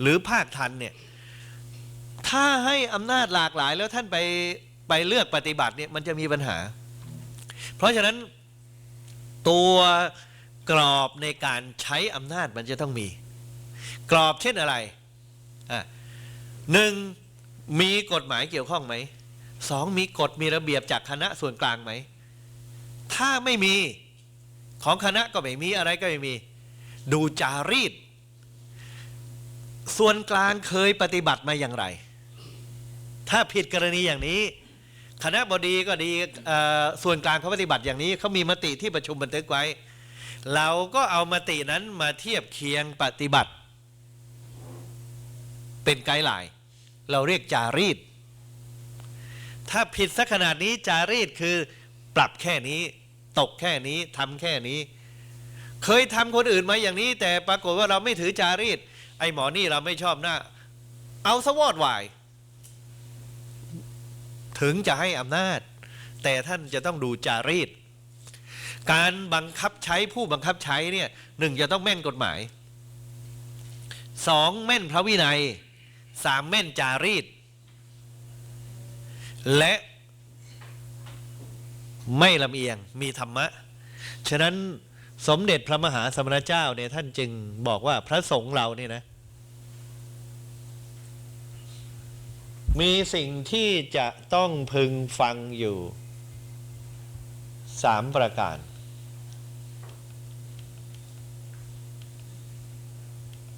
หรือภาคทันเนี่ยถ้าให้อำนาจหลากหลายแล้วท่านไปไปเลือกปฏิบัติเนี่ยมันจะมีปัญหา เพราะฉะนั้นตัวกรอบในการใช้อำนาจมันจะต้องมี กรอบเช่นอะไรอะหนึ่งมีกฎหมายเกี่ยวข้องไหมสองมีกฎมีระเบียบจากคณะส่วนกลางไหม ถ้าไม่มีของคณะก็ไม่มีอะไรก็ไม่มี ดูจารีต ส่วนกลางเคยปฏิบัติมาอย่างไร ถ้าผิดกรณีอย่างนี้ คณะบดีก็ดีส่วนกลางเขาปฏิบัติอย่างนี้เขามีมติที่ประชุมบันทึกไว้ เราก็เอามตินั้นมาเทียบเคียงปฏิบัติ เป็นไกด์ไลน์เราเรียกจารีต ถ้าผิดสักขนาดนี้จารีตคือปรับแค่นี้ ตกแค่นี้ทำแค่นี้ เคยทำคนอื่นมาอย่างนี้ แต่ปรากฏว่าเราไม่ถือจารีต ไอ้หมอนี่เราไม่ชอบหน้า เอาสวอดวาย ถึงจะให้อำนาจ แต่ท่านจะต้องดูจารีต การบังคับใช้ผู้บังคับใช้เนี่ยหนึ่งจะต้องแม่นกฎหมายสองแม่นพระวินัยสามแม่นจารีต และไม่ลำเอียงมีธรรมะ ฉะนั้น สมเด็จพระมหาสมณเจ้าเนี่ยท่านจึงบอกว่าพระสงฆ์เราเนี่ยนะ มีสิ่งที่จะต้องพึงฟังอยู่สามประการ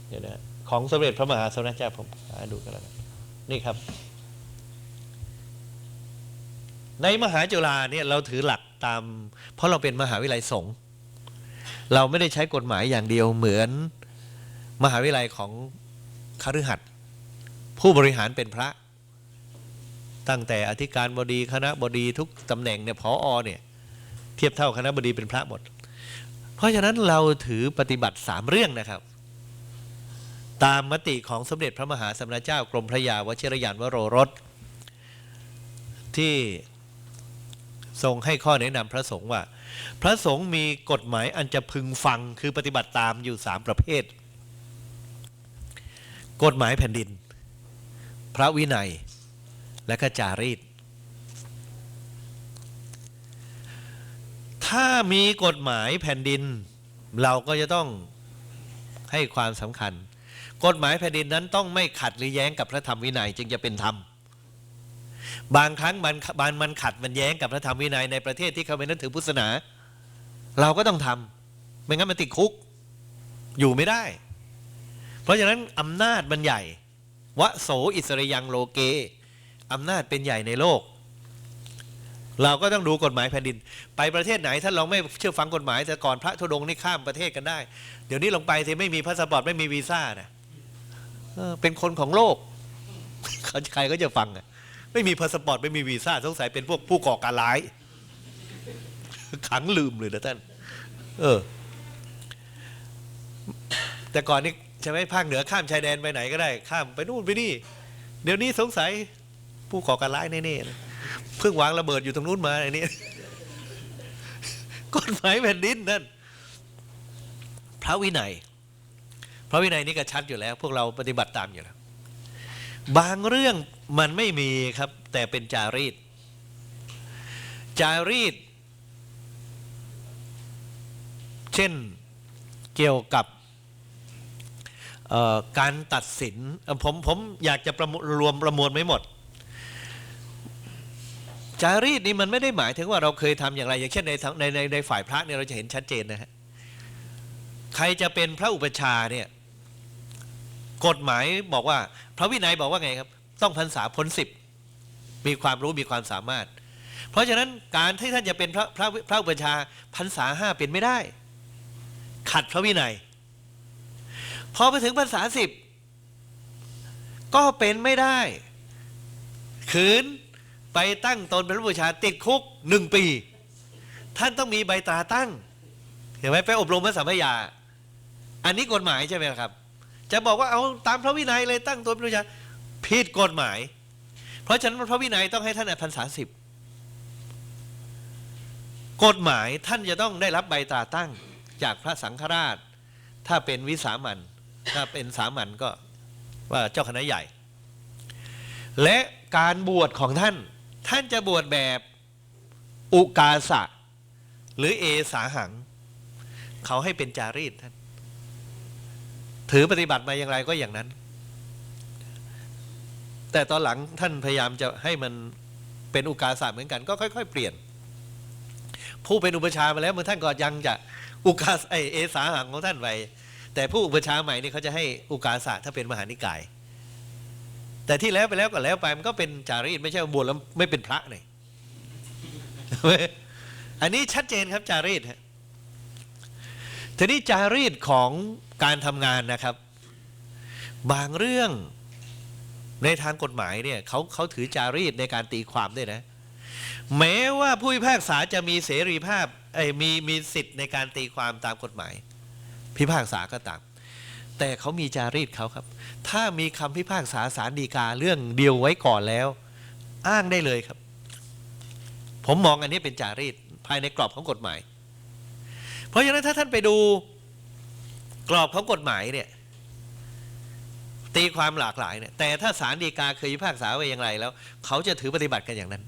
เดี๋ยวนะของสมเด็จพระมหาสมณเจ้าผมหาดูกันแล้วกันนี่ครับ ในมหาจุฬาเนี่ยเราถือหลักตาม เพราะเราเป็นมหาวิทยาลัยสงฆ์ เราไม่ได้ใช้กฎหมายอย่างเดียวเหมือนมหาวิทยาลัยของคฤหัสถ์ผู้บริหารเป็นพระ ตั้งแต่อธิการบดีคณะบดีทุกตำแหน่งเนี่ยพออเนี่ยเทียบเท่าคณะบดีเป็นพระหมด เพราะฉะนั้นเราถือปฏิบัติสามเรื่องนะครับ ตามมติของสมเด็จพระมหาสมณเจ้ากรมพระยาวชิรยานวโรรสที่ทรงให้ข้อแนะนำพระสงฆ์ว่า พระสงฆ์มีกฎหมายอันจะพึงฟังคือปฏิบัติตามอยู่สามประเภท กฎหมายแผ่นดิน พระวินัย และก็จารีต ถ้ามีกฎหมายแผ่นดิน เราก็จะต้องให้ความสำคัญ กฎหมายแผ่นดินนั้นต้องไม่ขัดหรือแย้งกับพระธรรมวินัยจึงจะเป็นธรรม บางครั้งมันบางมันขัดมันแย้งกับพระธรรมวินัยในประเทศที่เขาไม่นับถือพุทธศาสนา เราก็ต้องทำไม่งั้นมันติดคุก อยู่ไม่ได้ เพราะฉะนั้นอำนาจมันใหญ่วะโสอิสริยังโลเกอำนาจเป็นใหญ่ในโลก เราก็ต้องดูกฎหมายแผ่นดิน ไปประเทศไหนถ้าลองไม่เชื่อฟังกฎหมายแต่ก่อนพระธุดงค์นี่ข้ามประเทศกันได้ เดี๋ยวนี้ลงไปที่ไม่มีพาสปอร์ตไม่มีวีซ่านะเออเป็นคนของโลกใครก็จะฟังอะ ไม่มีพาสปอร์ตไม่มีวีซ่าสงสัยเป็นพวกผู้ก่อการร้าย ขังลืมเลยนะท่าน เออ แต่ก่อนนี่ใช่ไหมภาคเหนือข้ามชายแดนไปไหนก็ได้ ข้ามไปนู่นไปนี่ เดี๋ยวนี้สงสัยผู้ก่อการร้ายแน่ๆเลยเพิ่งวางระเบิดอยู่ตรงนู้นมาไอ้นี่กฎหมายแผ่นดินนั่นพระวินัย พระวินัยนี่ก็ชัดอยู่แล้ว พวกเราปฏิบัติตามอยู่แล้ว บางเรื่องมันไม่มีครับ แต่เป็นจารีต จารีต เช่นเกี่ยวกับการตัดสินผมผมอยากจะประมวลรวมประมวลไม่หมด จารีตนี่มันไม่ได้หมายถึงว่าเราเคยทำอย่างไร อย่างเช่นในในในในฝ่ายพระเนี่ยเราจะเห็นชัดเจนนะฮะใครจะเป็นพระอุปชาเนี่ย กฎหมายบอกว่า พระวินัยบอกว่าไงครับ ต้องพรรษาพ้นสิบมีความรู้มีความสามารถ เพราะฉะนั้นการที่ท่านจะเป็นพระพระพระอุปชาพรรษาห้าเป็นไม่ได้ ขัดพระวินัย พอไปถึงพรรษาสิบก็เป็นไม่ได้ ขืนไปตั้งตนเป็นพระบูชาติดคุกหนึ่งปี ท่านต้องมีใบตราตั้งเห็นไหมไปอบรมพระสัมภยา อันนี้กฎหมายใช่ไหมครับ จะบอกว่าเอาตามพระวินัยเลยตั้งตนเป็นพระชาผิดกฎหมาย เพราะฉะนั้นพระวินัยต้องให้ท่านพรรษาสิบกฎหมายท่านจะต้องได้รับใบตราตั้งจากพระสังฆราช ถ้าเป็นวิสามันถ้าเป็นสามัญก็ว่าเจ้าคณะใหญ่ และการบวชของท่าน ท่านจะบวชแบบอุกาสะ หรือเอสาหัง เขาให้เป็นจารีตท่าน ถือปฏิบัติมาอย่างไรก็อย่างนั้น แต่ตอนหลังท่านพยายามจะให้มันเป็นอุกาสะเหมือนกัน ก็ค่อย ๆ เปลี่ยน ผู้เป็นอุปชามาแล้วเมื่อท่านก็ยังจะอุกาสไอเอสาหังของท่านไปแต่ผู้อุปชาใหม่นี่เขาจะให้อุกาสะถ้าเป็นมหานิกาย แต่ที่แล้วไปแล้วก็แล้วไปมันก็เป็นจารีตไม่ใช่บวชแล้วไม่เป็นพระเนี่ยอันนี้ชัดเจนครับจารีตฮะทีนี้จารีตของ การทำงานนะครับ บางเรื่องในทางกฎหมายเนี่ยเขาเขาถือจารีตในการตีความด้วยนะ แม้ว่าผู้พิพากษาจะมีเสรีภาพเอ้มีมีสิทธิ์ในการตีความตามกฎหมาย พิพากษาก็ตาม แต่เขามีจารีตเขาครับ ถ้ามีคำพิพากษาสารดีกาเรื่องเดียวไว้ก่อนแล้ว อ้างได้เลยครับ ผมมองอันนี้เป็นจารีตภายในกรอบของกฎหมาย เพราะฉะนั้นถ้าท่านไปดู กรอบของกฎหมายเนี่ย ตีความหลากหลายเนี่ย แต่ถ้าสารดีกาเคยพิพากษาไว้อย่างไรแล้ว เขาจะถือปฏิบัติกันอย่างนั้น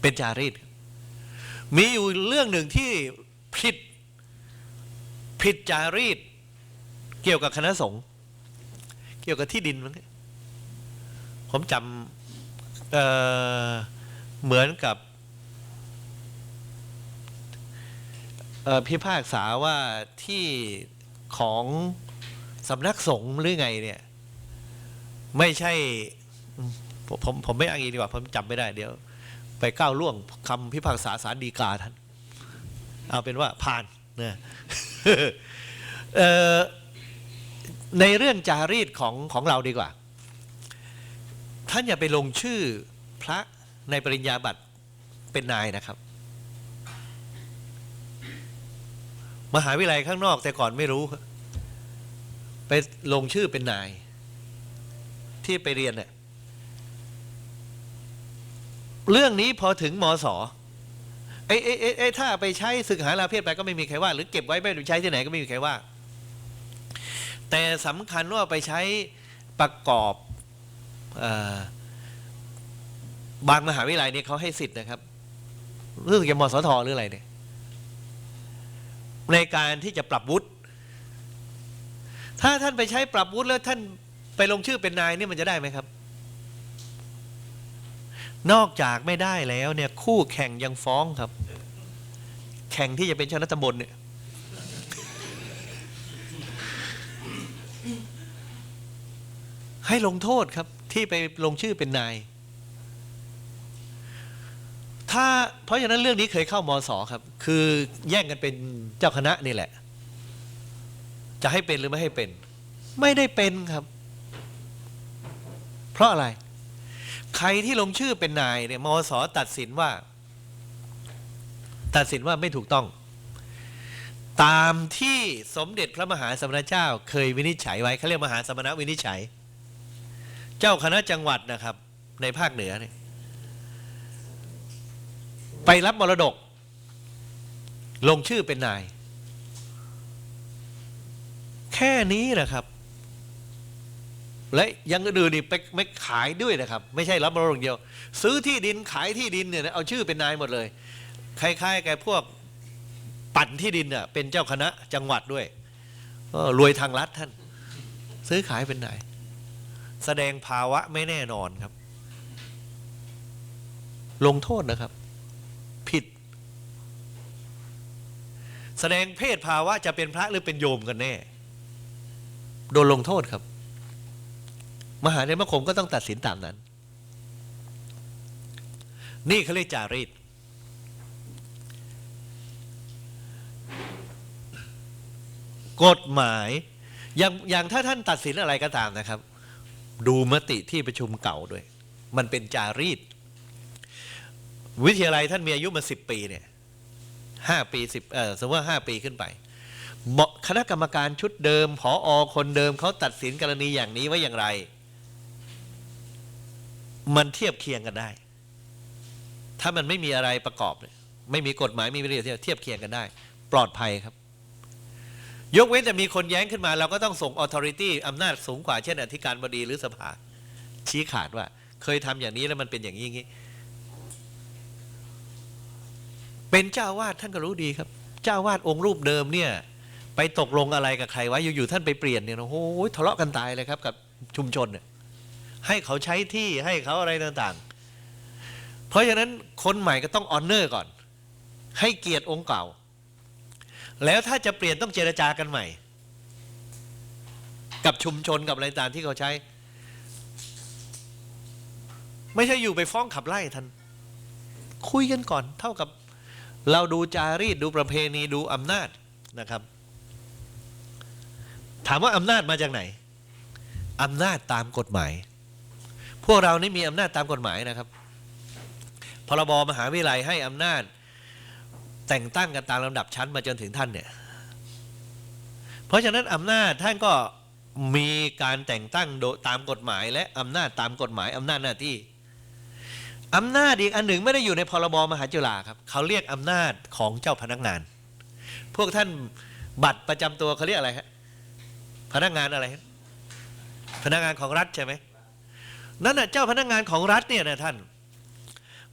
เป็นจารีต มีอยู่เรื่องหนึ่งที่ผิดผิดจารีต เกี่ยวกับคณะสงฆ์เกี่ยวกับที่ดินมั้งผมจำเเหมือนกับเอ่อ พิพากษาว่าที่ของสำนักสงฆ์หรือไงเนี่ย ไม่ใช่ ผมผมไม่อ้างอิงดีกว่าผมจำไม่ได้เดี๋ยว ไปก้าวล่วงคำพิพากษาสารดีกาท่านเอาเป็นว่าผ่านนะเอ่อในเรื่องจารีตของของเราดีกว่า ท่านอย่าไปลงชื่อพระในปริญญาบัตรเป็นนายนะครับ มหาวิทยาลัยข้างนอกแต่ก่อนไม่รู้ ไปลงชื่อเป็นนาย ที่ไปเรียนเนี่ยเรื่องนี้พอถึงมศไอ้ไอ้ไอ้ไอ้ถ้าไปใช้ศึกหาลาเพศไปก็ไม่มีใครว่า หรือเก็บไว้ไม่รู้ใช้ที่ไหนก็ไม่มีใครว่า แต่สำคัญว่าไปใช้ประกอบอบางมหาวิทยาลัยเนี่ยเขาให้สิทธิ์นะครับรื่องเกี่ยวกับมสทหรืออะไรเนี่ย ในการที่จะปรับวุฒิถ้าท่านไปใช้ปรับวุฒิแล้วท่านไปลงชื่อเป็นนายนี่มันจะได้ไหมครับ นอกจากไม่ได้แล้วเนี่ย คู่แข่งยังฟ้องครับ แข่งที่จะเป็นเจ้าหน้าตำบลเนี่ยให้ลงโทษครับที่ไปลงชื่อเป็นนาย ถ้าเพราะฉะนั้นเรื่องนี้เคยเข้ามศครับ คือแย่งกันเป็นเจ้าคณะนี่แหละ จะให้เป็นหรือไม่ให้เป็น ไม่ได้เป็นครับ เพราะอะไร ใครที่ลงชื่อเป็นนายเนี่ยมศตัดสินว่า ตัดสินว่าไม่ถูกต้อง ตามที่สมเด็จพระมหาสมณเจ้า เคยวินิจฉัยไว้เขาเรียกมหาสมณวินิจฉัย เจ้าคณะจังหวัดนะครับ ในภาคเหนือเนี่ย ไปรับมรดก ลงชื่อเป็นนาย แค่นี้นะครับ และยังอื่นนี่ไปไม่ขายด้วยนะครับ ไม่ใช่รับมรดกเดียว ซื้อที่ดินขายที่ดินเนี่ยเอาชื่อเป็นนายหมดเลยคล้ายๆกับพวกปั่นที่ดินอะเป็นเจ้าคณะจังหวัดด้วยก็รวยทางรัฐท่าน ซื้อขายเป็นนายแสดงภาวะไม่แน่นอนครับ ลงโทษนะครับ ผิด แสดงเพศภาวะจะเป็นพระหรือเป็นโยมกันแน่ โดนลงโทษครับ มหาเนมคมก็ต้องตัดสินตามนั้น นี่เขาเรียกจารีตกฎหมายอย่างอย่างถ้าท่านตัดสินอะไรก็ตามนะครับ ดูมติที่ประชุมเก่าด้วย มันเป็นจารีต วิทยาลัยท่านมีอายุมาสิบปีเนี่ย ห้าปีสิบเออสมมติว่าห้าปีขึ้นไปคณะกรรมการชุดเดิมผออคนเดิมเขาตัดสินกรณีอย่างนี้ไว้อย่างไร มันเทียบเคียงกันได้ ถ้ามันไม่มีอะไรประกอบเนี่ยไม่มีกฎหมายไม่มีเรื่องเทียบเคียงกันได้ ปลอดภัยครับ ยกเว้นแต่มีคนแย้งขึ้นมา เราก็ต้องส่ง authority อำนาจสูงกว่าเช่นอธิการบดีหรือสภา ชี้ขาดว่า เคยทำอย่างนี้แล้วมันเป็นอย่างนี้อย่างนี้ เป็นเจ้าวาดท่านก็รู้ดีครับ เจ้าวาดองค์รูปเดิมเนี่ย ไปตกลงอะไรกับใครไว้อยู่ๆท่านไปเปลี่ยนเนี่ยโอ้โหทะเลาะกันตายเลยครับกับชุมชนเนี่ยให้เขาใช้ที่ให้เขาอะไรต่างๆ เพราะฉะนั้นคนใหม่ก็ต้องออนเนอร์ก่อน ให้เกียรติองค์เก่า แล้วถ้าจะเปลี่ยนต้องเจรจากันใหม่ กับชุมชนกับอะไรต่างที่เขาใช้ ไม่ใช่อยู่ไปฟ้องขับไล่ท่านคุยกันก่อนเท่ากับ เราดูจารีตดูประเพณีดูอำนาจนะครับ ถามว่าอำนาจมาจากไหนอำนาจตามกฎหมาย พวกเรานี่มีอำนาจตามกฎหมายนะครับพรบมหาวิทยาลัยให้อำนาจ แต่งตั้งกันตามลำดับชั้นมาจนถึงท่านเนี่ยเพราะฉะนั้นอำนาจท่านก็มีการแต่งตั้งโดยตามกฎหมาย และอำนาจตามกฎหมายอำนาจหน้าที่ อำนาจอีกอันหนึ่งไม่ได้อยู่ในพรบมหาจุฬาครับเขาเรียกอำนาจของเจ้าพนักงาน พวกท่านบัตรประจำตัวเขาเรียกอะไรฮะพนักงานอะไรพนักงานของรัฐใช่ไหมนั่นน่ะเจ้าพนักงานของรัฐเนี่ยนะท่าน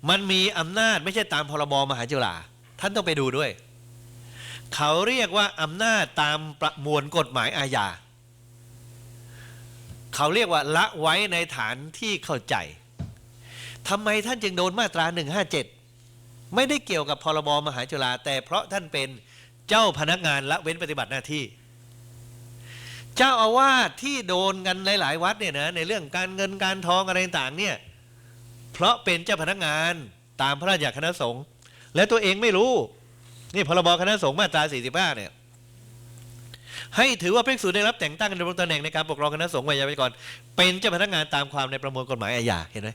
มันมีอำนาจไม่ใช่ตามพรบมหาจุฬาท่านต้องไปดูด้วย เขาเรียกว่าอำนาจตามประมวลกฎหมายอาญาเขาเรียกว่าละไว้ในฐานที่เข้าใจ ทำไมท่านจึงโดนมาตรา 157 ไม่ได้เกี่ยวกับพรบมหาจุฬาแต่เพราะท่านเป็นเจ้าพนักงานละเว้นปฏิบัติหน้าที่ เจ้าอาวาสที่โดนกันหลาย ๆ วัดเนี่ยนะในเรื่องการเงินการทองอะไรต่างเนี่ยเพราะเป็นเจ้าพนักงานตามพระราชคณะสงฆ์และตัวเองไม่รู้ นี่พรบคณะสงฆ์มาตรา 45 เนี่ยให้ถือว่าภิกษุได้รับแต่งตั้งดำรงตำแหน่งในการปกครองคณะสงฆ์ไว้ยาวไปก่อนเป็นเจ้าพนักงานตามความในประมวลกฎหมายอาญาเห็นไหม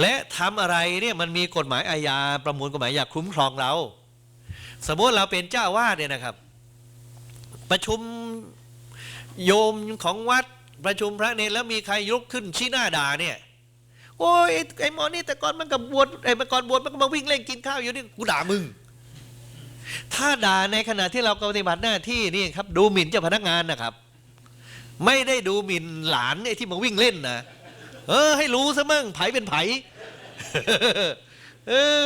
และทำอะไรเนี่ยมันมีกฎหมายอาญาประมวลกฎหมายอาญาคุ้มครองเรา สมมติเราเป็นเจ้าวาดเนี่ยนะครับ ประชุมโยมของวัดประชุมพระเนรแล้วมีใครยกขึ้นชี้หน้าด่าเนี่ยโอ้ยไอ้ไอ้หมอนี่แต่ก่อนมันกับบวชไอ้มื่อก่อนบวชมันก็มาวิ่งเล่นกินข้าวอยู่นี่กูด่ามึง ถ้าด่าในขณะที่เราปฏิบัติหน้าที่นี่ครับ ดูหมิ่นเจ้าพนักงานนะครับ ไม่ได้ดูหมิ่นหลานไอ้ที่มาวิ่งเล่นนะ เออ ให้รู้ซะมั่งไผเป็นไผเออ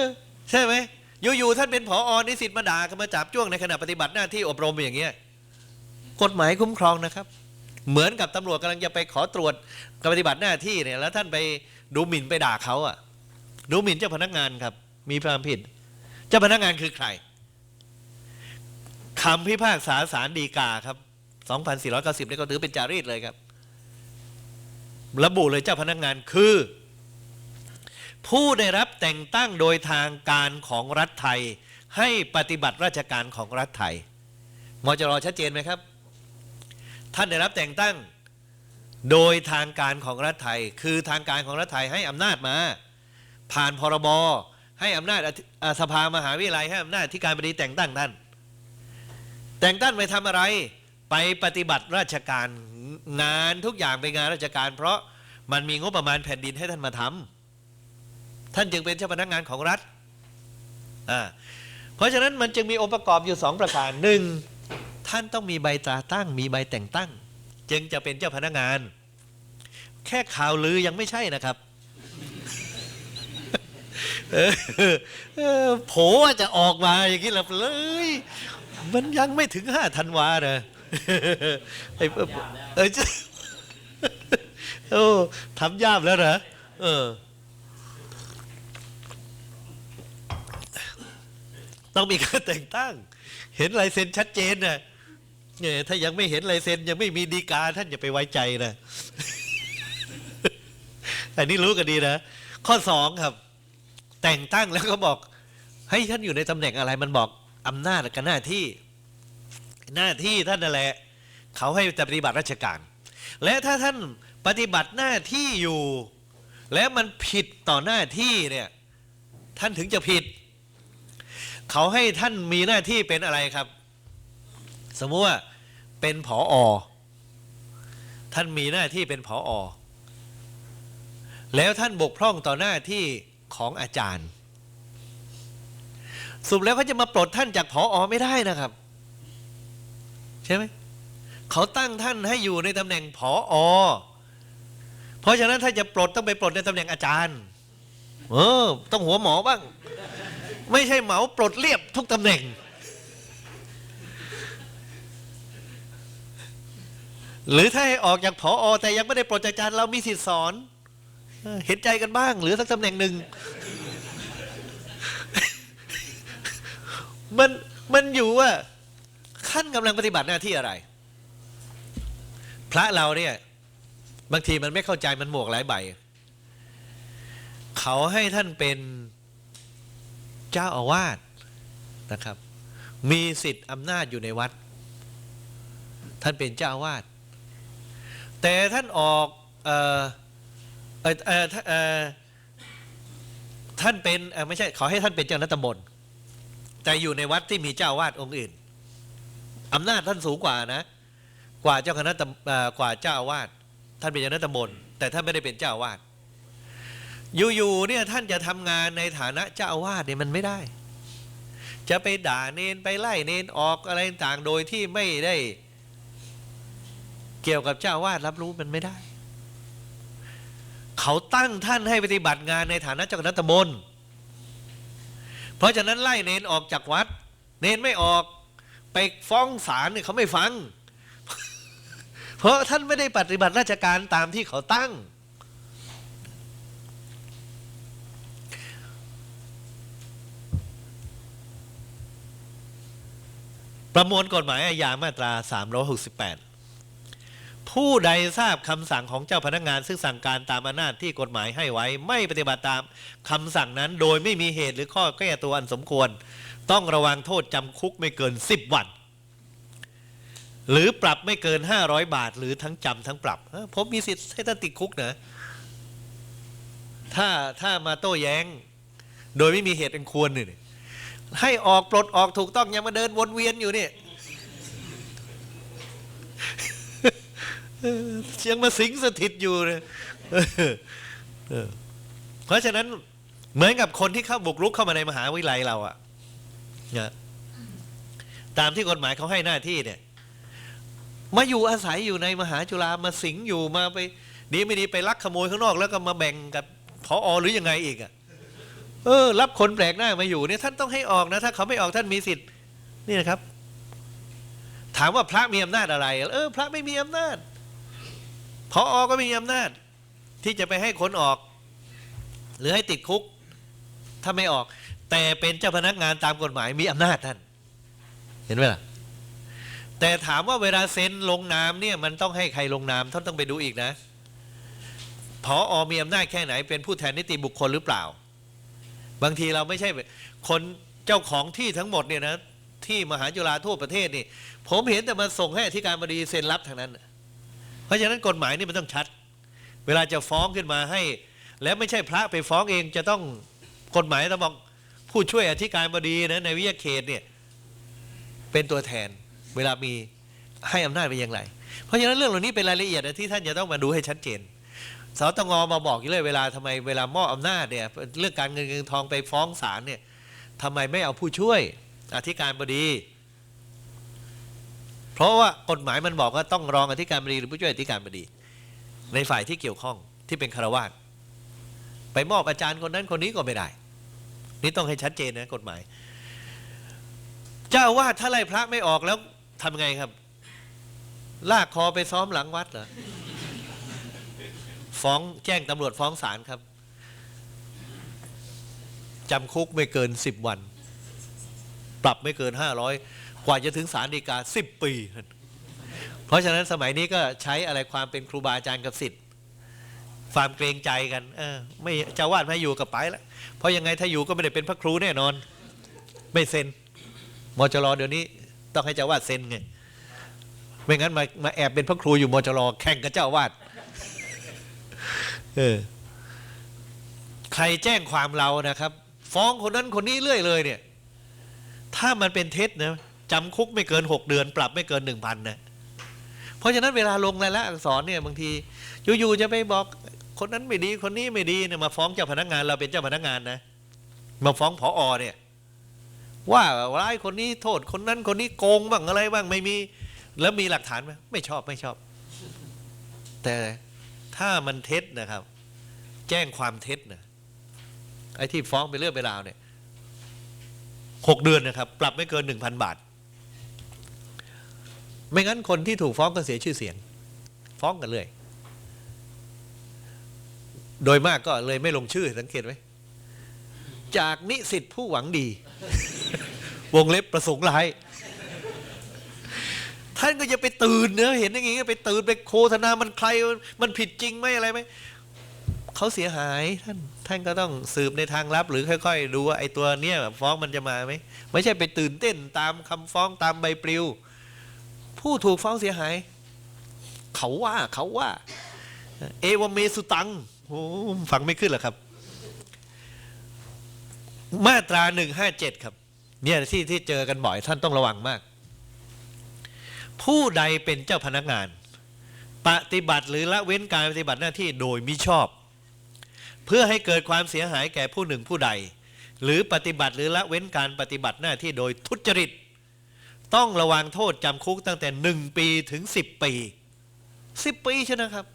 ใช่ไหมอยู่ๆท่านเป็นผอนิสิตมาด่ากันมาจับจ้วงในขณะปฏิบัติหน้าที่อบรมอย่างเงี้ยกฎหมายคุ้มครองนะครับ เหมือนกับตำรวจกำลังจะไปขอตรวจการปฏิบัติหน้าที่เนี่ย แล้วท่านไปดูหมิ่นไปด่าเขาอะ ดูหมิ่นเจ้าพนักงานครับ มีความผิด เจ้าพนักงานคือใครคำพิพากษาศาลฎีกาครับ 2490นี่ก็ถือเป็นจารีตเลยครับ ระบุเลยเจ้าพนักงานคือ ผู้ได้รับแต่งตั้งโดยทางการของรัฐไทย ให้ปฏิบัติราชการของรัฐไทยมจรชัดเจนไหมครับ ท่านได้รับแต่งตั้งโดยทางการของรัฐไทย คือทางการของรัฐไทยให้อำนาจมา ผ่านพรบให้อำนาจสภามหาวิทยาลัยให้อำนาจที่การบดีแต่งตั้งท่านแต่งตั้งไปทำอะไรไปปฏิบัติราชการ งานทุกอย่างเป็นงานราชการ เพราะมันมีงบประมาณแผ่นดินให้ท่านมาทำท่านจึงเป็นเจ้าพนักงานของรัฐอ่าเพราะฉะนั้นมันจึงมีองค์ประกอบอยู่สองประการหนึ่งท่านต้องมีใบตราตั้ง มีใบแต่งตั้ง จึงจะเป็นเจ้าพนักงาน แค่ข่าวลือยังไม่ใช่นะครับเออเออโผว่าจะออกมาอย่างนี้หละเลย มันยังไม่ถึงห้าธันวาเนะ ไอ้เออจะโอ้ทำยากแล้วเหรอเออ ต้องมีการแต่งตั้ง เห็นลายเซ็นชัดเจนนะเนี่ยถ้ายังไม่เห็นลายเซ็นยังไม่มีดีกาท่านอย่าไปไว้ใจนะอันนี้รู้กันดีนะ ข้อสองครับ แต่งตั้งแล้วก็บอกให้ท่านอยู่ในตำแหน่งอะไรมันบอกอำนาจกับหน้าที่ หน้าที่ท่านนั่นแหละเขาให้ปฏิบัติราชการ และถ้าท่านปฏิบัติหน้าที่อยู่ แล้วมันผิดต่อหน้าที่เนี่ยท่านถึงจะผิด เขาให้ท่านมีหน้าที่เป็นอะไรครับ สมมติว่าเป็นผออท่านมีหน้าที่เป็นผออแล้วท่านบกพร่องต่อหน้าที่ของอาจารย์สรุปแล้วเขาจะมาปลดท่านจากผออไม่ได้นะครับ ช่ไหมเขาตั้งท่านให้อยู่ในตำแหน่งผออเพราะฉะนั้นถ้าจะปลดต้องไปปลดในตำแหน่งอาจารย์ เออ ต้องหัวหมอบ้าง ไม่ใช่เหมาปลดเรียบทุกตำแหน่ง หรือถ้าให้ออกจากผออแต่ยังไม่ได้ปลดอาจารย์ เรามีสิทธิสอนเออเห็นใจกันบ้าง หรือสักตำแหน่งหนึ่งมันมันอยู่ว่า ขั้นกำลังปฏิบัติหน้าที่อะไร พระเราเนี่ย บางทีมันไม่เข้าใจมันหมวกหลายใบ เขาให้ท่านเป็นเจ้าอาวาสนะครับ มีสิทธิ์อำนาจอยู่ในวัด ท่านเป็นเจ้าอาวาสแต่ท่านออกเออเออเออเอ่อท่านเป็นเออไม่ใช่ขอให้ท่านเป็นเจ้าหน้าตำบลแต่อยู่ในวัดที่มีเจ้าอาวาสองค์อื่น อำนาจท่านสูงกว่านะ กว่าเจ้าคณะตำกว่าเจ้าอาวาสท่านเป็นเจ้าหน้าตำบลแต่ท่านไม่ได้เป็นเจ้าอาวาสอยู่ๆเนี่ยท่านจะทำงานในฐานะเจ้าอาวาสเนี่ยมันไม่ได้ จะไปด่าเนนไปไล่เนนออกอะไรต่างโดยที่ไม่ได้ เกี่ยวกับเจ้าอาวาสรับรู้มันไม่ได้ เขาตั้งท่านให้ปฏิบัติงานในฐานะเจ้าคณะตำบลเพราะฉะนั้นไล่เนนออกจากวัด เนนไม่ออก ไปฟ้องศาลเนี่ยเขาไม่ฟัง เพราะท่านไม่ได้ปฏิบัติราชการตามที่เขาตั้ง ประมวลกฎหมายอาญามาตรา 368 ผู้ใดทราบคำสั่งของเจ้าพนักงาน ซึ่งสั่งการตามอำนาจที่กฎหมายให้ไว้ ไม่ปฏิบัติตามคำสั่งนั้น โดยไม่มีเหตุหรือข้อแก้ตัวอันสมควร ต้องระวังโทษจำคุกไม่เกิน 10 วัน หรือปรับไม่เกิน 500 บาท หรือทั้งจำทั้งปรับผมมีสิทธิ์ให้ท่านติดคุกนะถ้าถ้ามาโต้แย้ง โดยไม่มีเหตุอันควรเนี่ยให้ออกปลดออกถูกต้องย่ามาเดินวนเวียนอยู่เนี่ยยังมาสิงสถิตอยู่เลยเพราะฉะนั้นเหมือนกับคนที่เข้าบุกรุกเข้ามาในมหาวิทยาลัยเราอะ นะตามที่กฎหมายเขาให้หน้าที่เนี่ย มาอยู่อาศัยอยู่ในมหาจุฬามาสิงอยู่มาไปดีไม่ดีไปลักขโมยข้างนอก แล้วก็มาแบ่งกับพออหรือยังไงอีกอะเออ รับคนแปลกหน้ามาอยู่เนี่ยท่านต้องให้ออกนะ ถ้าเขาไม่ออกท่านมีสิทธิ์นี่นะครับ ถามว่าพระมีอำนาจอะไร เออ พระไม่มีอำนาจพออก็ไม่มีอำนาจ ที่จะไปให้คนออก หรือให้ติดคุก ถ้าไม่ออก แต่เป็นเจ้าพนักงานตามกฎหมายมีอำนาจท่าน เห็นไหมล่ะ แต่ถามว่าเวลาเซ็นลงนามเนี่ยมันต้องให้ใครลงนามท่านต้องไปดูอีกนะพออมีอำนาจแค่ไหนเป็นผู้แทนนิติบุคคลหรือเปล่า บางทีเราไม่ใช่คนเจ้าของที่ทั้งหมดเนี่ยนะที่มหาจุฬาทั่วประเทศนี่ ผมเห็นแต่มาส่งให้อธิการบดีเซ็นรับทางนั้น เพราะฉะนั้นกฎหมายนี่มันต้องชัด เวลาจะฟ้องขึ้นมาให้ แล้วไม่ใช่พระไปฟ้องเองจะต้องกฎหมายต้องบอก ผู้ช่วยอธิการบดีนะในวิทยาเขตเนี่ยเป็นตัวแทนเวลามีให้อำนาจไปอย่างไร เพราะฉะนั้นเรื่องเหล่านี้เป็นรายละเอียดนะที่ท่านจะต้องมาดูให้ชัดเจนสตงมาบอกอยู่เลยเวลาทำไมเวลามอบอำนาจเนี่ยเรื่องการเงินเงินทองไปฟ้องศาลเนี่ยทำไมไม่เอาผู้ช่วยอธิการบดี เพราะว่ากฎหมายมันบอกว่าต้องรองอธิการบดีหรือผู้ช่วยอธิการบดี ในฝ่ายที่เกี่ยวข้องที่เป็นคารวาสไปมอบอาจารย์คนนั้นคนนี้ก็ไม่ได้ นี่ต้องให้ชัดเจนนะกฎหมาย เจ้าอาวาดถ้าไล่พระไม่ออกแล้วทำไงครับ ลากคอไปซ้อมหลังวัดเหรอฟ้องแจ้งตำรวจฟ้องศาลครับจำคุกไม่เกินสิบวัน ปรับไม่เกินห้าร้อยกว่าจะถึงศาลฎีกาสิบปี เพราะฉะนั้นสมัยนี้ก็ใช้อะไรความเป็นครูบาอาจารย์กับสิทธิ์ ความเกรงใจกัน เออ ไม่เจ้าวาดไม่อยู่กับไปแล้วเพราะยังไงถ้าอยู่ก็ไม่ได้เป็นพระครูแน่นอน ไม่เซ็นมจรเดี๋ยวนี้ ต้องให้เจ้าวาดเซ็นไงไม่งั้นมามาแอบเป็นพระครูอยู่มจรแข่งกับเจ้าวาดเออใครแจ้งความเรานะครับ ฟ้องคนนั้นคนนี้เรื่อยเลย เนี่ย ถ้ามันเป็นเท็จนะจำคุกไม่เกินหกเดือน ปรับไม่เกินหนึ่งพันนะเพราะฉะนั้นเวลาลงรายละอักษรเนี่ยบางทีอยู่ๆจะไปบอก คนนั้นไม่ดีคนนี้ไม่ดีเนี่ยมาฟ้องเจ้าพนักงานเราเป็นเจ้าพนักงานนะ มาฟ้องผออเนี่ย ว่าร้ายคนนี้โทษคนนั้นคนนี้โกงบ้างอะไรบ้างไม่มี แล้วมีหลักฐานไหมไม่ชอบไม่ชอบ แต่ถ้ามันเท็จนะครับ แจ้งความเท็จนะไอ้ที่ฟ้องไปเรื่องไปราวเนี่ยหกเดือนนะครับ ปรับไม่เกินหนึ่งพันบาท ไม่งั้นคนที่ถูกฟ้องก็เสียชื่อเสียง ฟ้องกันเลย โดยมากก็เลยไม่ลงชื่อสังเกตไหมจากนิสิตผู้หวังดี วงเล็บประสงค์ร้าย ท่านก็จะไปตื่นเนอะเห็นอย่างงี้ก็ไปตื่นไปโฆษณามันใครมันผิดจริงไหมอะไรไหมเขาเสียหายท่านท่านก็ต้องสืบในทางลับ หรือค่อย ๆ ดูว่าไอ้ตัวเนี้ยฟ้องมันจะมาไหมไม่ใช่ไปตื่นเต้นตามคำฟ้องตามใบปลิว ผู้ถูกฟ้องเสียหาย เขาว่าเขาว่า เอวเมสุตัง โอ้ฟังไม่ขึ้นหรอครับ มาตราหนึ่งห้าเจ็ดครับ เนี่ยที่ที่เจอกันบ่อยท่านต้องระวังมาก ผู้ใดเป็นเจ้าพนักงาน ปฏิบัติหรือละเว้นการปฏิบัติหน้าที่โดยมิชอบ เพื่อให้เกิดความเสียหายแก่ผู้หนึ่งผู้ใด หรือปฏิบัติหรือละเว้นการปฏิบัติหน้าที่โดยทุจริต ต้องระวังโทษจำคุกตั้งแต่หนึ่งปีถึงสิบปีสิบปีใช่นะครับ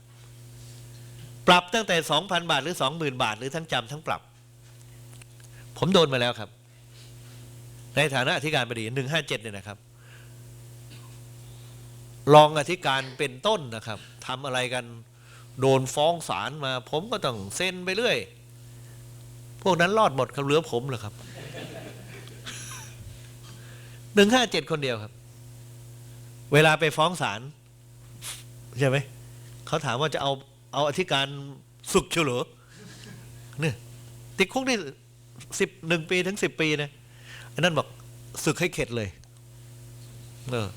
ปรับตั้งแต่สองพันบาทหรือสองหมื่นบาท หรือทั้งจำทั้งปรับ ผมโดนมาแล้วครับ ในฐานะอธิการบดีหนึ่งห้าเจ็ดเนี่ยนะครับรองอธิการเป็นต้นนะครับทำอะไรกันโดนฟ้องศาลมา ผมก็ต้องเซ็นไปเรื่อย พวกนั้นรอดหมดครับเหลือผมเหรอครับหนึ่งห้าเจ็ดคนเดียวครับ เวลาไปฟ้องศาลใช่ไหมเขาถามว่าจะเอา เอาอธิการสุขเฉลอเนี่ยติดคุกนี่สิบหนึ่งปีถึงสิบปีนะอันนั้นบอกศึกให้เข็ดเลยเออ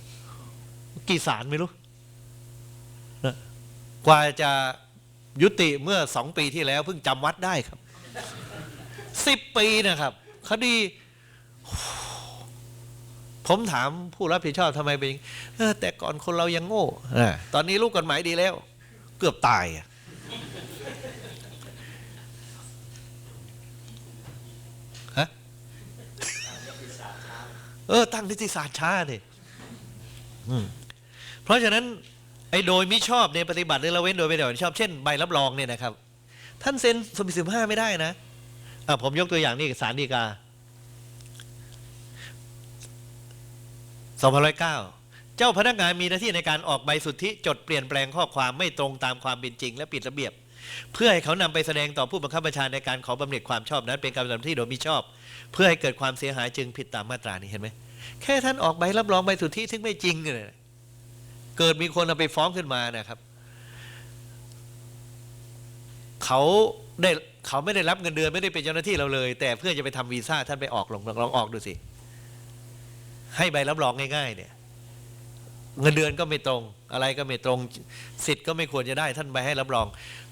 กี่สารไม่รู้นะกว่าจะยุติเมื่อสองปีที่แล้วเพิ่งจำวัดได้ครับสิบปีนะครับคดีผมถามผู้รับผิดชอบทำไมเป็นอย่างนี้แต่ก่อนคนเรายังโง่ตอนนี้ลูกกฎหมายดีแล้ว เกือบตายอะฮะเออ ตั้งนิติศาสตร์ช้าดิอืมเพราะฉะนั้น ไอ้โดยมิชอบในยปฏิบัติหรือละเว้นโดยไม่ได้ชอบเช่นใบรับรองเนี่ยนะครับ ท่านเซ็นสมสิบห้าไม่ได้นะอะผมยกตัวอย่างนี่สารดีกาสองพันร้อยเก้า เจ้าพนักงานมีหน้าที่ในการออกใบสุทธิจดเปลี่ยนแปลงข้อความไม่ตรงตามความเป็นจริง และผิดระเบียบ เพื่อให้เขานำไปแสดงต่อผู้บังคับบัญชาในการขอบำเหน็จความชอบนั้น เป็นการทำที่โดยมิชอบ เพื่อให้เกิดความเสียหายจึงผิดตามมาตรานี้เห็นไหมแค่ท่านออกใบรับรองใบสุทธิซึ่งไม่จริงเนี่ยเกิดมีคนเอาไปฟ้องขึ้นมานะครับเขาได้เขาไม่ได้รับเงินเดือนไม่ได้เป็นเจ้าหน้าที่เราเลย แต่เพื่อจะไปทำวีซ่าท่านไปออกลองลองออกดูสิให้ใบรับรองง่ายๆเนี่ย เงินเดือนก็ไม่ตรง อะไรก็ไม่ตรงสิทธิ์ก็ไม่ควรจะได้ท่านไปให้รับรอง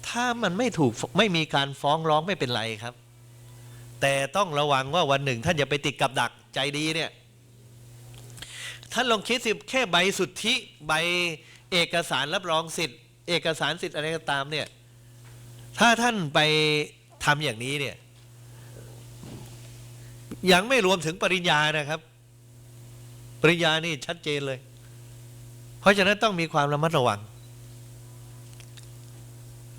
ถ้ามันไม่ถูกไม่มีการฟ้องร้องไม่เป็นไรครับ แต่ต้องระวังว่าวันหนึ่ง ท่านอย่าไปติดกับดักใจดีเนี่ยท่านลองคิดสิแค่ใบสุทธิใบเอกสารรับรองสิทธิ์ เอกสารสิทธิ์อะไรก็ตามเนี่ยถ้าท่านไปทำอย่างนี้เนี่ยยังไม่รวมถึงปริญญานะครับ ปริญญานี่ชัดเจนเลย ราะฉะนั้นต้องมีความระมัดระวัง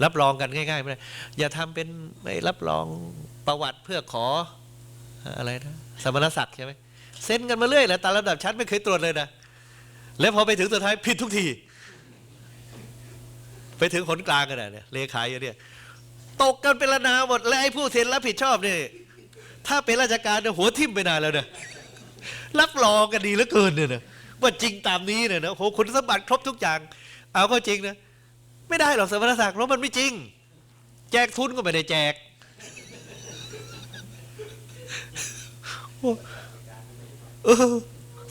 รับรองกันง่ายๆไม่ได้อย่าทำเป็นไม่รับรองประวัติเพื่อขออะไรนะสมณศักดิ์ใช่ไหมเซ็นกันมาเรื่อยแหละตามระดับชั้นไม่เคยตรวจเลยนะแล้วพอไปถึงสุดท้ายผิดทุกที ไปถึงขนกลางกันนะเนี่ยเลขาอยู่เนี่ยตกกันเป็นระนาหมดและไอ้ผู้เซ็นรับผิดชอบเนี่ยถ้าเป็นราชการเนี่ยหัวทิ่มไปนานแล้วเนี่ยรับรองกันดีเหลือเกินเนี่ยนะ ว่าจริงตามนี้เนี่ยนะโหคุณสมบัติครบทุกอย่าง เอาก็จริงนะไม่ได้หรอกสมณศักดิ์เพราะมันไม่จริง แจกทุนก็ไม่ได้แจกเออ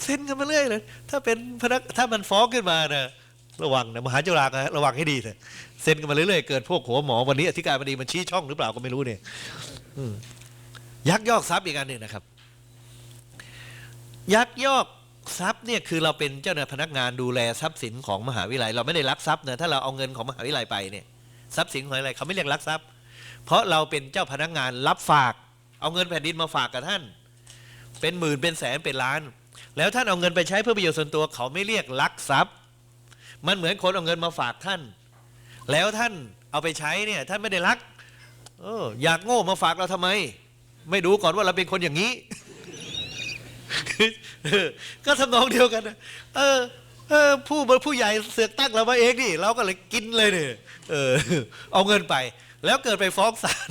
เซ็นกันมาเรื่อยเลยถ้าเป็นพนักถ้ามันฟ้องขึ้นมานะระวังนะมหาจุฬาระวังให้ดีเถอะเซ็นกันมาเรื่อยๆเกิดพวกหัวหมอวันนี้อธิการบดีมันชี้ช่องหรือเปล่าก็ไม่รู้เนี่ยยักยอกทรัพย์อีกอันหนึ่งนะครับ ยักยอก ทรัพย์เนี่ยคือเราเป็นเจ้าหน้าพนักงานดูแลทรัพย์สินของมหาวิทยาลัย เราไม่ได้ลักทรัพย์นะถ้าเราเอาเงินของมหาวิทยาลัยไปเนี่ยทรัพย์สินของอะไรเขาไม่เรียกลักทรัพย์ เพราะเราเป็นเจ้าพนักงานรับฝาก เอาเงินแผ่นดินมาฝากกับท่าน เป็นหมื่นเป็นแสนเป็นล้าน แล้วท่านเอาเงินไปใช้เพื่อประโยชน์ส่วนตัวเขาไม่เรียกลักทรัพย์ มันเหมือนคนเอาเงินมาฝากท่าน แล้วท่านเอาไปใช้เนี่ยท่านไม่ได้ลักเอออยากโง่มาฝากเราทำไม ไม่ดูก่อนว่าเราเป็นคนอย่างนี้ ก็ทำนองเดียวกันนะเออเออผู้บผู้ใหญ่เสือกตั้งเรามาเองนี่เราก็เลยกินเลยเนี่ยเออ เอาเงินไป แล้วเกิดไปฟ้องศาล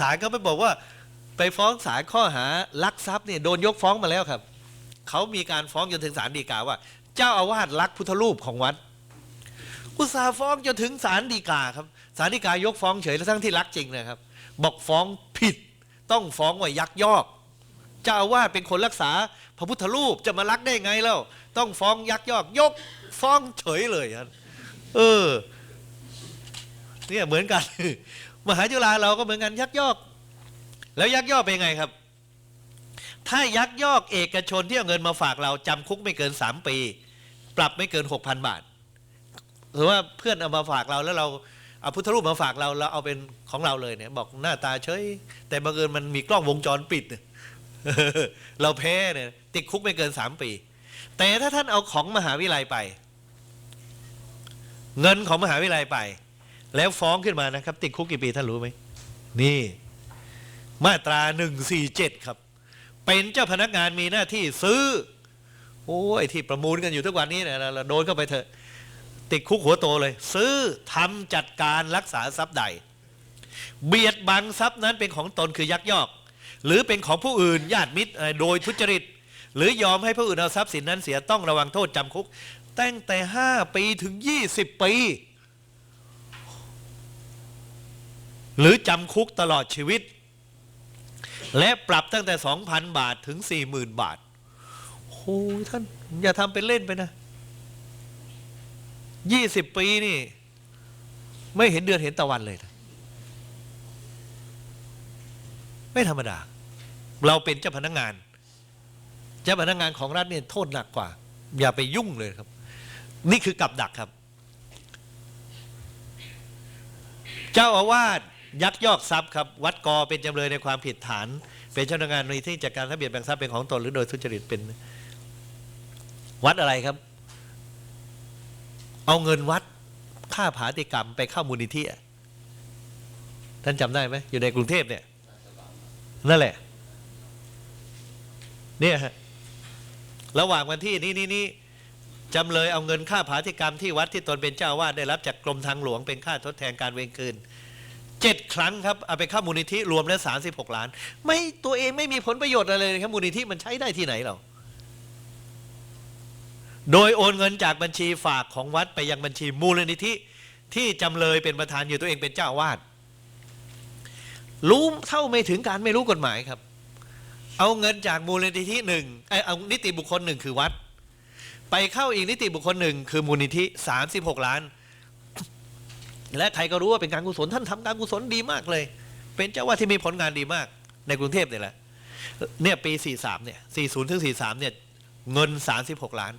ศาลก็ไปบอกว่า ไปฟ้องศาลข้อหาลักทรัพย์เนี่ยโดนยกฟ้องมาแล้วครับเขามีการฟ้องจนถึงศาลฎีกาว่า เจ้าอาวาสลักพุทธรูปของวัดอุตสาฟ้องจนถึงศาลฎีกาครับศาลฎีกายกฟ้องเฉยแล้วทั้งที่รักจริงนะครับ บอกฟ้องผิด ต้องฟ้องว่ายักยอก เจ้าอาวาสเป็นคนรักษา พระพุทธรูปจะมาลักได้ไงแล้วต้องฟ้องยักยอก ยกฟ้องเฉยเลยเออเนี่ยเหมือนกัน มหาจุฬาเราก็เหมือนกันยักยอก แล้วยักยอกเป็นไงครับ ถ้ายักยอกเอกชนที่เอาเงินมาฝากเราจำคุกไม่เกินสามปี ปรับไม่เกินหกพันบาทหรือว่าเพื่อนเอามาฝากเราแล้วเราเอาพุทธรูปมาฝากเราเราเอาเป็นของเราเลยเนี่ยบอกหน้าตาเฉยแต่บังเอิญมันมีกล้องวงจรปิดเนี่ย เราแพ้เนี่ยติดคุกไม่เกินสามปี แต่ถ้าท่านเอาของมหาวิทยาลัยไป เงินของมหาวิทยาลัยไป แล้วฟ้องขึ้นมานะครับ ติดคุกกี่ปีท่านรู้ไหมนี่ มาตราหนึ่งสี่เจ็ดครับ เป็นเจ้าพนักงานมีหน้าที่ซื้อ โอ้ยที่ประมูลกันอยู่ทุกวันนี้เนี่ยเราเราโดนเข้าไปเถอะ ติดคุกหัวโตเลย ซื้อทำจัดการรักษาทรัพย์ใด เบียดบังทรัพย์นั้นเป็นของตนคือยักยอก หรือเป็นของผู้อื่นญาติมิตรโดยทุจริต หรือยอมให้ผู้อื่นเอาทรัพย์สินนั้นเสียต้องระวังโทษจำคุก ตั้งแต่ 5 ปีถึง 20 ปี หรือจำคุกตลอดชีวิต และปรับตั้งแต่ 2,000 บาทถึง 40,000 บาทโอ้ยท่านอย่าทำเป็นเล่นไปนะ 20 ปีนี่ ไม่เห็นเดือนเห็นตะวันเลยนะไม่ธรรมดา เราเป็นเจ้าพนักงาน เจ้าพนักงานของรัฐเนี่ยโทษหนักกว่า อย่าไปยุ่งเลยครับ นี่คือกับดักครับ เจ้าอาวาสยักยอกทรัพย์ครับ วัดกอเป็นจำเลยในความผิดฐาน เป็นเจ้าพนักงานในที่จัดการทะเบียนแบ่งทรัพย์เป็นของตนหรือโดยทุจริตเป็น วัดอะไรครับ เอาเงินวัดค่าผาติกรรมไปเข้ามูลนิธิท่านจำได้ไหมอยู่ในกรุงเทพเนี่ยนั่นแหละ เนี่ยฮะระหว่างวันที่นี้นี้นี้จำเลยเอาเงินค่าผาติกรรมที่วัดที่ตนเป็นเจ้าวาสได้รับจากกรมทางหลวงเป็นค่าทดแทนการเวรคืนเจ็ดครั้งครับเอาไปเข้ามูลนิธิรวมแล้วสามสิบหกล้าน ไม่ตัวเองไม่มีผลประโยชน์อะไรเลยครับมูลนิธิมันใช้ได้ที่ไหนเราโดยโอนเงินจากบัญชีฝากของวัดไปยังบัญชีมูลนิธิที่จำเลยเป็นประธานอยู่ตัวเองเป็นเจ้าวาสรู้เท่าไม่ถึงการไม่รู้กฎหมายครับ เอาเงินจากมูลนิธิหนึ่งเอ้ยเอานิติบุคคลหนึ่งคือวัด ไปเข้าอีกนิติบุคคลหนึ่งคือมูลนิธิสามสิบหกล้าน และใครก็รู้ว่าเป็นการกุศลท่านทำการกุศลดีมากเลย เป็นเจ้าว่าที่มีผลงานดีมาก ในกรุงเทพเนี่ยแหละเนี่ยปี43เนี่ย40ถึง43เนี่ยเงิน36ล้าน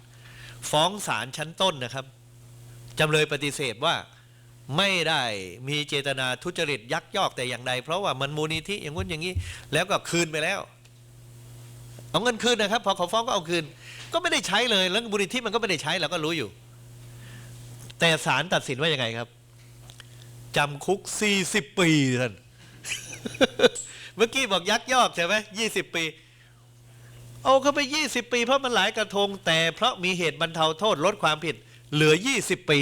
ฟ้องศาลชั้นต้นนะครับจำเลยปฏิเสธว่าไม่ได้มีเจตนาทุจริตยักยอกแต่อย่างใด เพราะว่ามันมูลนิธิอย่างงู้นอย่างนี้ แล้วก็คืนไปแล้ว เอาเงินคืนนะครับ พอเขาฟ้องก็เอาคืน ก็ไม่ได้ใช้เลยแล้วมูลนิธิมันก็ไม่ได้ใช้เราก็รู้อยู่ แต่ศาลตัดสินว่ายังไงครับจำคุก40ปีท่านเมื่อกี้บอกยักยอกใช่ไหมยี่สิบปี เอาเข้าไป20ปี เพราะมันหลายกระทง แต่เพราะมีเหตุบรรเทาโทษลดความผิด เหลือ20ปี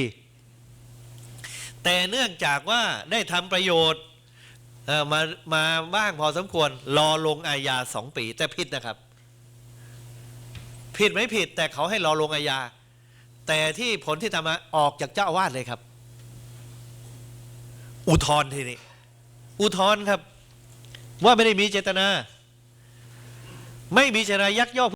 แต่เนื่องจากว่าได้ทำประโยชน์มามาบ้างพอสมควร รอลงอาญาสองปี แต่ผิดนะครับ ผิดไม่ผิด แต่เขาให้รอลงอาญา แต่ที่ผลที่ทำมาออกจากเจ้าอาวาสเลยครับ อุทธรณ์ทีนี้อุทธรณ์ครับ ว่าไม่ได้มีเจตนา ไม่มีเจตนายักยอก